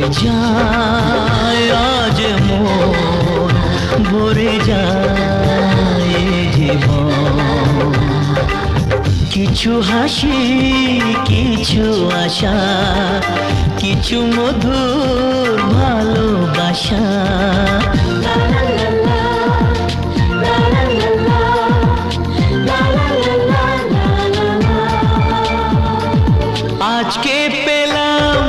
ভরে যায়, আজ মন ভরে যায় জীবন। কিছু হাসি, কিছু আশা, কিছু মধুর ভালোবাসা। আজকে পেলাম